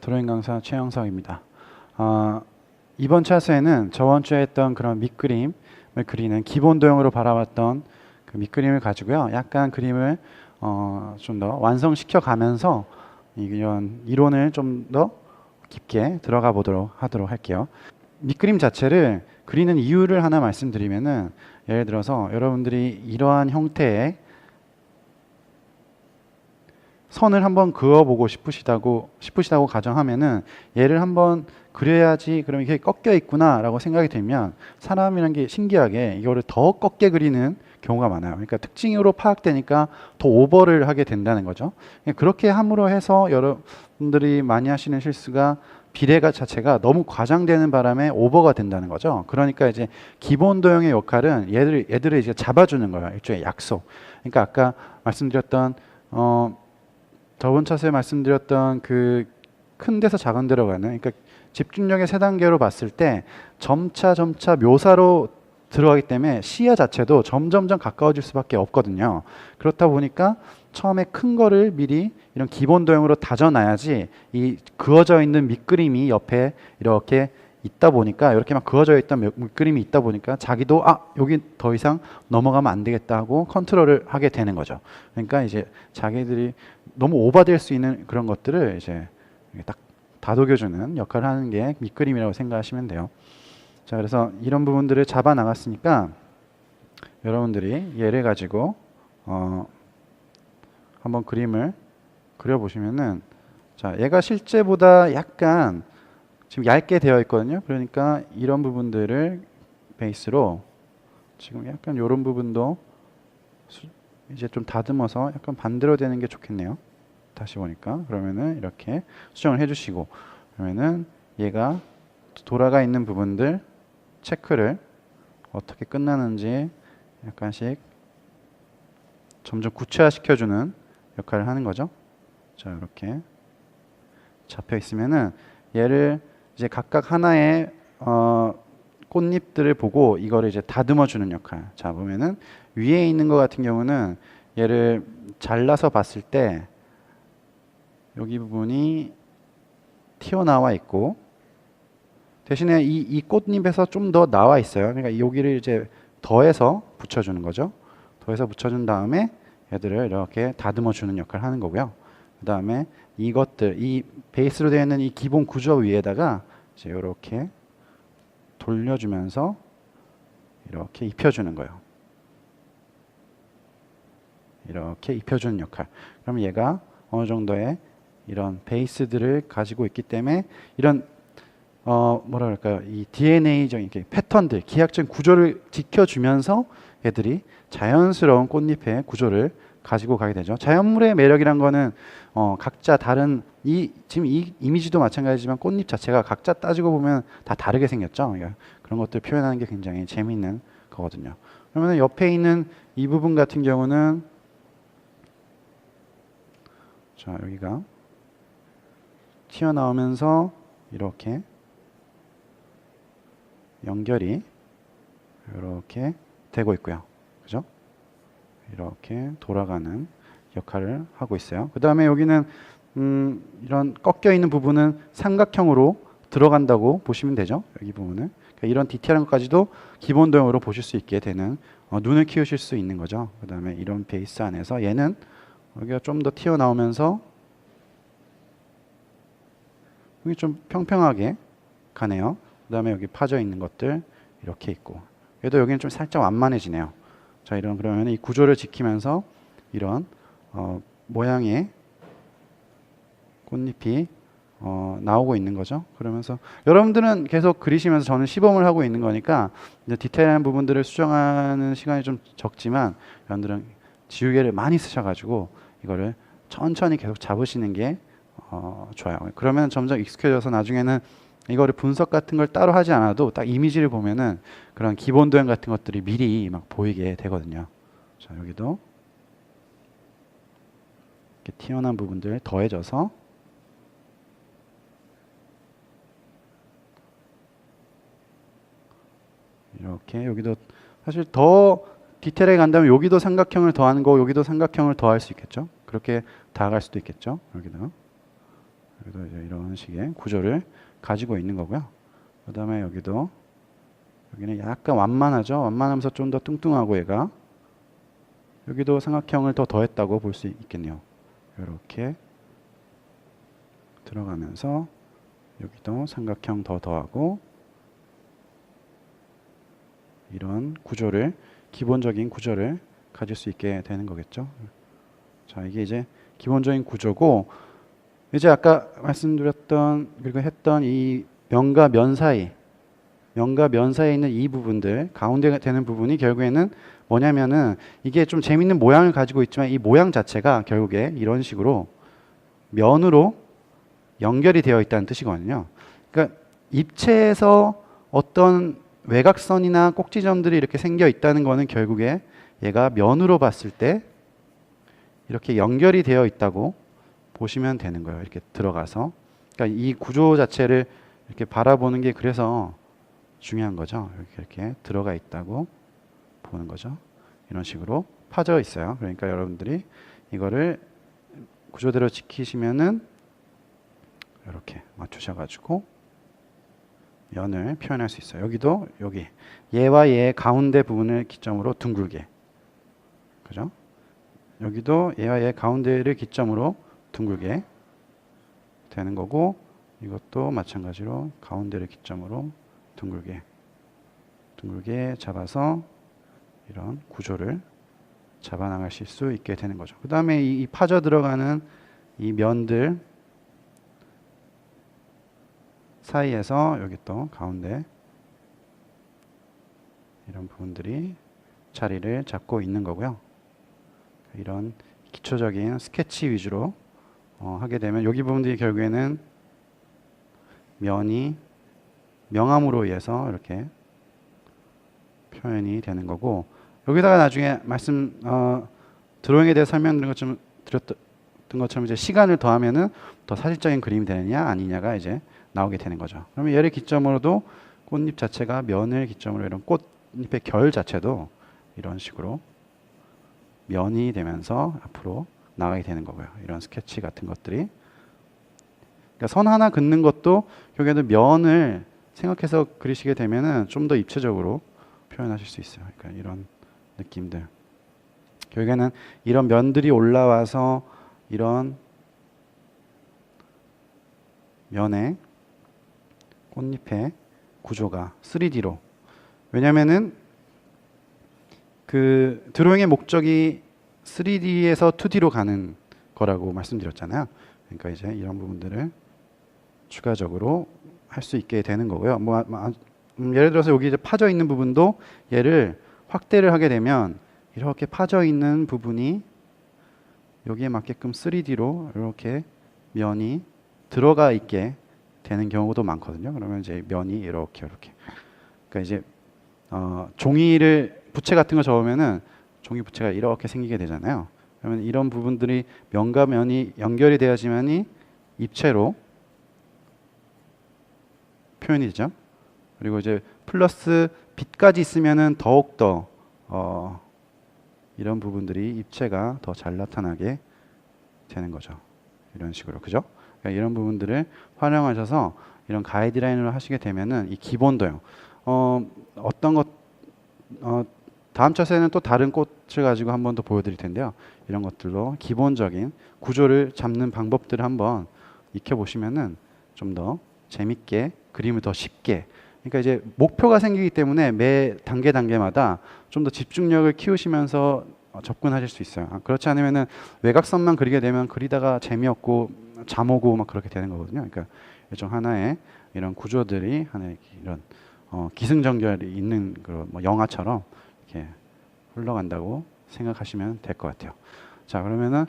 드로잉 강사 최영석입니다. 아, 이번 차수에는 저번 주에 했던 그런 밑그림을 그리는 기본 도형으로 바라봤던 그 밑그림을 가지고요. 약간 그림을 어, 좀 더 완성시켜 가면서 이런 이론을 좀 더 깊게 들어가 보도록 하도록 할게요. 밑그림 자체를 그리는 이유를 하나 말씀드리면은 예를 들어서 여러분들이 이러한 형태의 선을 한번 그어보고 싶으시다고 싶으시다고 가정하면은 얘를 한번 그려야지 그럼 이게 꺾여 있구나라고 생각이 들면 사람이란 게 신기하게 이거를 더 꺾게 그리는 경우가 많아요. 그러니까 특징으로 파악되니까 더 오버를 하게 된다는 거죠. 그렇게 함으로 해서 여러분들이 많이 하시는 실수가 비례가 자체가 너무 과장되는 바람에 오버가 된다는 거죠. 그러니까 이제 기본 도형의 역할은 얘들 얘들을 이제 잡아주는 거예요. 일종의 약속. 그러니까 아까 말씀드렸던 어 저번 차수에 말씀드렸던 그 큰 데서 작은 데로 가는 그러니까 집중력의 세 단계로 봤을 때 점차 점차 묘사로 들어가기 때문에 시야 자체도 점점점 가까워질 수밖에 없거든요. 그렇다 보니까 처음에 큰 거를 미리 이런 기본 도형으로 다져놔야지 이 그어져 있는 밑그림이 옆에 이렇게 있다 보니까 이렇게 막 그어져 있던 밑- 밑그림이 있다 보니까 자기도 아 여기 더 이상 넘어가면 안 되겠다 하고 컨트롤을 하게 되는 거죠. 그러니까 이제 자기들이 너무 오버될 수 있는 그런 것들을 이제 딱 다독여주는 역할을 하는 게 밑그림이라고 생각하시면 돼요. 자 그래서 이런 부분들을 잡아 나갔으니까 여러분들이 얘를 가지고 어 한번 그림을 그려 보시면은 자 얘가 실제보다 약간 지금 얇게 되어 있거든요. 그러니까 이런 부분들을 베이스로 지금 약간 이런 부분도 수- 이제 좀 다듬어서 약간 반대로 되는 게 좋겠네요. 다시 보니까 그러면은 이렇게 수정을 해주시고 그러면은 얘가 돌아가 있는 부분들 체크를 어떻게 끝나는지 약간씩 점점 구체화 시켜주는 역할을 하는 거죠. 자 이렇게 잡혀 있으면은 얘를 이제 각각 하나의 어, 꽃잎들을 보고 이거를 이제 다듬어 주는 역할. 자 보면은 위에 있는 것 같은 경우는 얘를 잘라서 봤을 때 여기 부분이 튀어나와 있고 대신에 이, 이 꽃잎에서 좀 더 나와 있어요. 그러니까 여기를 이제 더해서 붙여주는 거죠. 더해서 붙여준 다음에 얘들을 이렇게 다듬어 주는 역할을 하는 거고요. 그 다음에 이것들, 이 베이스로 되어 있는 이 기본 구조 위에다가 이제 이렇게 돌려주면서 이렇게 입혀주는 거예요. 이렇게 입혀주는 역할. 그럼 얘가 어느 정도의 이런 베이스들을 가지고 있기 때문에 이런 어 뭐라 그럴까요? 이 DNA적인 이렇게 패턴들, 기하학적인 구조를 지켜주면서 얘들이 자연스러운 꽃잎의 구조를 가지고 가게 되죠. 자연물의 매력이란 거는 어 각자 다른 이 지금 이 이미지도 마찬가지지만 꽃잎 자체가 각자 따지고 보면 다 다르게 생겼죠. 그러니까 그런 것들 표현하는 게 굉장히 재미있는 거거든요. 그러면 옆에 있는 이 부분 같은 경우는 자 여기가 튀어나오면서 이렇게 연결이 이렇게 되고 있고요. 그죠? 이렇게 돌아가는 역할을 하고 있어요. 그 다음에 여기는 음, 이런 꺾여 있는 부분은 삼각형으로 들어간다고 보시면 되죠. 여기 부분은 그러니까 이런 디테일한 것까지도 기본 도형으로 보실 수 있게 되는 어, 눈을 키우실 수 있는 거죠. 그 다음에 이런 베이스 안에서 얘는 여기가 좀 더 튀어나오면서 여기 좀 평평하게 가네요. 그 다음에 여기 파져 있는 것들 이렇게 있고 얘도 여기는 좀 살짝 완만해지네요. 자 이런 그러면 이 구조를 지키면서 이런 어, 모양의 꽃잎이 어, 나오고 있는 거죠. 그러면서 여러분들은 계속 그리시면서 저는 시범을 하고 있는 거니까 디테일한 부분들을 수정하는 시간이 좀 적지만 여러분들은 지우개를 많이 쓰셔가지고 이거를 천천히 계속 잡으시는 게 어, 좋아요. 그러면 점점 익숙해져서 나중에는 이거를 분석 같은 걸 따로 하지 않아도 딱 이미지를 보면은 그런 기본 도형 같은 것들이 미리 막 보이게 되거든요. 자 여기도 이렇게 튀어나온 부분들 더해져서 이렇게 여기도 사실 더 디테일하게 간다면 여기도 삼각형을 더하는 거 여기도 삼각형을 더할 수 있겠죠. 그렇게 다가갈 수도 있겠죠. 여기도 여기도 이제 이런 식의 구조를 가지고 있는 거고요. 그 다음에 여기도 여기는 약간 완만하죠. 완만하면서 좀 더 뚱뚱하고 얘가 여기도 삼각형을 더 더했다고 볼 수 있겠네요. 이렇게 들어가면서 여기도 삼각형 더 더하고 이런 구조를 기본적인 구조를 가질 수 있게 되는 거겠죠. 자, 이게 이제 기본적인 구조고 이제 아까 말씀드렸던 그리고 했던 이 면과 면 사이 면과 면 사이에 있는 이 부분들 가운데 되는 부분이 결국에는 뭐냐면은 이게 좀 재밌는 모양을 가지고 있지만 이 모양 자체가 결국에 이런 식으로 면으로 연결이 되어 있다는 뜻이거든요. 그러니까 입체에서 어떤 외곽선이나 꼭지점들이 이렇게 생겨 있다는 거는 결국에 얘가 면으로 봤을 때 이렇게 연결이 되어 있다고 보시면 되는 거예요. 이렇게 들어가서. 그러니까 이 구조 자체를 이렇게 바라보는 게 그래서 중요한 거죠. 이렇게 이렇게 들어가 있다고 보는 거죠. 이런 식으로 파져 있어요. 그러니까 여러분들이 이거를 구조대로 지키시면은 이렇게 맞추셔가지고 면을 표현할 수 있어요. 여기도 여기 얘와 얘의 가운데 부분을 기점으로 둥글게, 그죠? 여기도 얘와 얘 가운데를 기점으로 둥글게 되는 거고 이것도 마찬가지로 가운데를 기점으로 둥글게 둥글게 잡아서 이런 구조를 잡아 나가실 수 있게 되는 거죠. 그 다음에 이, 이 파져 들어가는 이 면들 사이에서 여기 또 가운데 이런 부분들이 자리를 잡고 있는 거고요. 이런 기초적인 스케치 위주로 어, 하게 되면 여기 부분들이 결국에는 면이 명암으로 의해서 이렇게 표현이 되는 거고 여기다가 나중에 말씀 어, 드로잉에 대해 설명드린 것처럼 드렸던 것처럼 이제 시간을 더하면은 더 사실적인 그림이 되느냐 아니냐가 이제 나오게 되는 거죠. 그러면 얘를 기점으로도 꽃잎 자체가 면을 기점으로 이런 꽃잎의 결 자체도 이런 식으로 면이 되면서 앞으로 나가게 되는 거고요. 이런 스케치 같은 것들이 그러니까 선 하나 긋는 것도 결국에는 면을 생각해서 그리시게 되면은 좀 더 입체적으로 표현하실 수 있어요. 그러니까 이런 느낌들. 결국에는 이런 면들이 올라와서 이런 면의 꽃잎의 구조가 3D로 왜냐면은 그 드로잉의 목적이 3D에서 2D로 가는 거라고 말씀드렸잖아요. 그러니까 이제 이런 부분들을 추가적으로 할 수 있게 되는 거고요. 뭐 아, 음, 예를 들어서 여기 이제 파져 있는 부분도 얘를 확대를 하게 되면 이렇게 파져 있는 부분이 여기에 맞게끔 3D로 이렇게 면이 들어가 있게 되는 경우도 많거든요. 그러면 이제 면이 이렇게 이렇게 그러니까 이제 어, 종이를 부채 같은 거 적으면은 종이 부채가 이렇게 생기게 되잖아요. 그러면 이런 부분들이 면과 면이 연결이 되어야지만이 입체로 표현이 되죠. 그리고 이제 플러스 빛까지 있으면은 더욱 더 어, 이런 부분들이 입체가 더 잘 나타나게 되는 거죠. 이런 식으로 그죠? 그러니까 이런 부분들을 활용하셔서 이런 가이드라인을 하시게 되면은 이 기본도요. 어, 어떤 것 어, 다음 차세는 또 다른 꽃을 가지고 한 번 더 보여드릴 텐데요. 이런 것들로 기본적인 구조를 잡는 방법들을 한번 익혀보시면은 좀 더 재밌게 그림을 더 쉽게 그러니까 이제 목표가 생기기 때문에 매 단계 단계마다 좀 더 집중력을 키우시면서 어, 접근하실 수 있어요. 아, 그렇지 않으면은 외곽선만 그리게 되면 그리다가 재미없고 잠 오고 막 그렇게 되는 거거든요. 그러니까 일종 하나의 이런 구조들이 하나의 이런 어, 기승전결이 있는 그런 뭐 영화처럼 이렇게 흘러간다고 생각하시면 될 것 같아요. 자 그러면은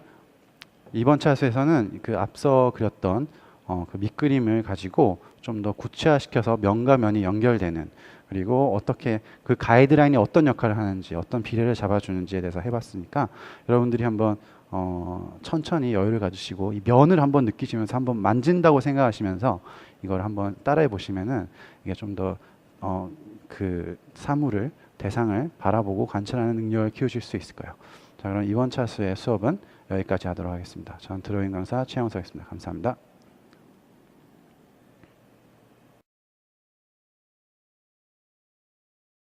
이번 차수에서는 그 앞서 그렸던 어, 그 밑그림을 가지고 좀 더 구체화시켜서 면과 면이 연결되는 그리고 어떻게 그 가이드라인이 어떤 역할을 하는지 어떤 비례를 잡아주는지에 대해서 해봤으니까 여러분들이 한번 어, 천천히 여유를 가지시고 이 면을 한번 느끼시면서 한번 만진다고 생각하시면서 이걸 한번 따라해 보시면은 이게 좀더 어, 그 사물을 대상을 바라보고 관찰하는 능력을 키우실 수 있을 거예요. 자, 그럼 이번 차수의 수업은 여기까지 하도록 하겠습니다. 저는 드로잉 강사 최영석이었습니다. 감사합니다.